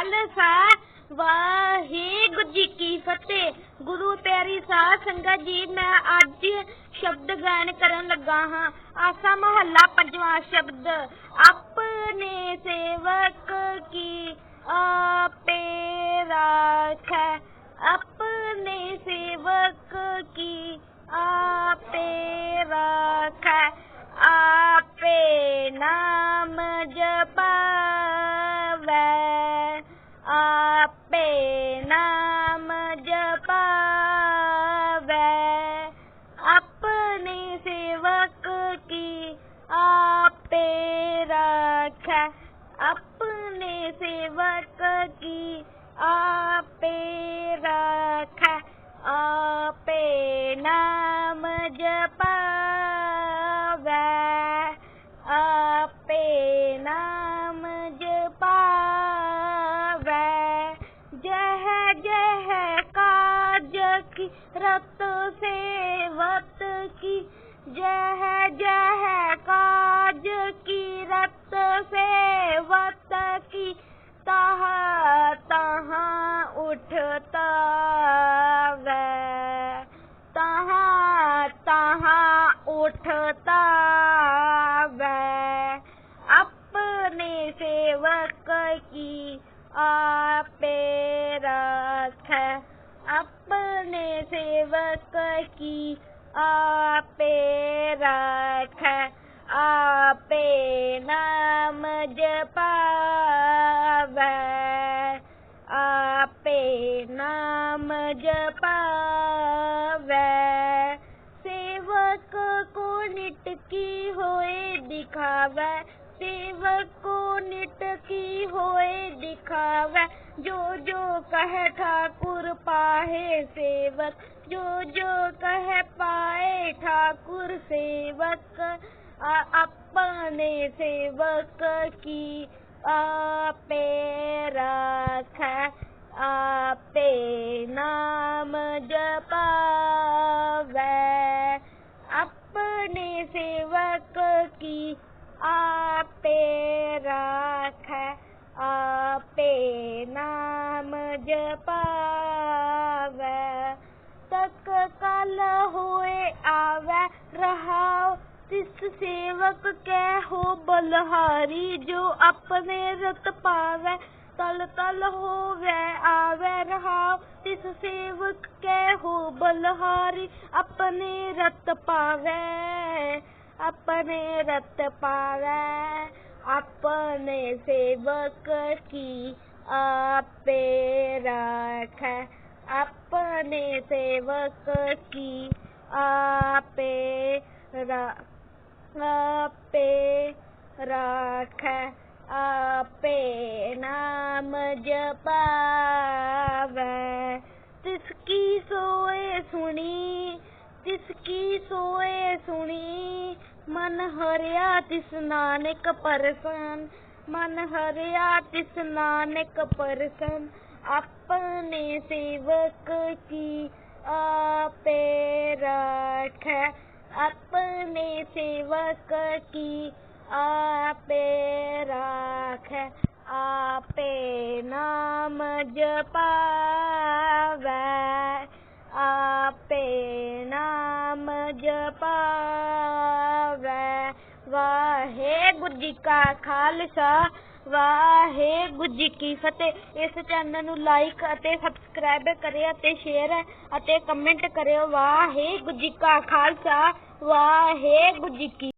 ਖਾਲਸਾ ਵਾਹਿਗੁਰੂ ਜੀ ਕੀ ਫਤਿਹ। ਗੁਰੂ ਪਿਆਰੀ ਸਾਧ ਸੰਗਤ ਜੀ, ਮੈਂ ਅੱਜ ਸ਼ਬਦ ਗਾਇਨ ਕਰਨ ਲੱਗਾ ਹਾਂ। ਆਸਾ ਮਹੱਲਾ ਪੰਜਵਾਂ ਸ਼ਬਦ, ਆਪਣੇ ਸੇਵਕ ਕੀ ਆਪੇ मुझ अपे नाम जपावे। जह जह काज की रत से वत की, जह जह काज की रत से वत की। तहा तहा उठता बतावे अपने सेवक की आपे रख अपने सेवक की आपे रख आपे नाम जपावे। आपे नाम जपा की होए दिखावे, सेवक को नित की होए दिखावे। जो जो कह ठाकुर पाहे सेवक, जो जो कह पाए ठाकुर सेवक अपने सेवक की आपे रख, आपे नाम जपा नाम जपावे, तक कल हुए आवे, रहाओ तिस सेवक के हो बलहारी जो अपने रत पावे, तल तल हो वे आवे, रहाओ तिस सेवक के हो बलहारी अपने रत पावे, अपने रत पावे, अपने सेवक की आपे राख अपने सेवक की आपे रा, आपे राख आपे नाम जपाव। जिसकी सोए सुनी जिसकी सोए सुनी मन हरिया तिस नानक परसन मन हरिया तिस नानक परसन अपने सेवक की आपे रख। अपने सेवक की आपे रख, आपे नाम जपावे। आपे नाम जपावे, वाहे ਜੀ ਕਾ ਖਾਲਸਾ, ਵਾਹਿਗੁਰੂ ਜੀ ਕੀ ਫਤਿਹ। ਇਸ ਚੈਨਲ ਨੂੰ ਲਾਈਕ ਅਤੇ ਸਬਸਕ੍ਰਾਈਬ ਕਰਿਓ ਅਤੇ ਸ਼ੇਅਰ ਅਤੇ ਕਮੈਂਟ ਕਰਿਓ। ਵਾਹਿਗੁਰੂ ਜੀ ਕਾ ਖਾਲਸਾ, ਵਾਹਿਗੁਰੂ ਜੀ ਕੀ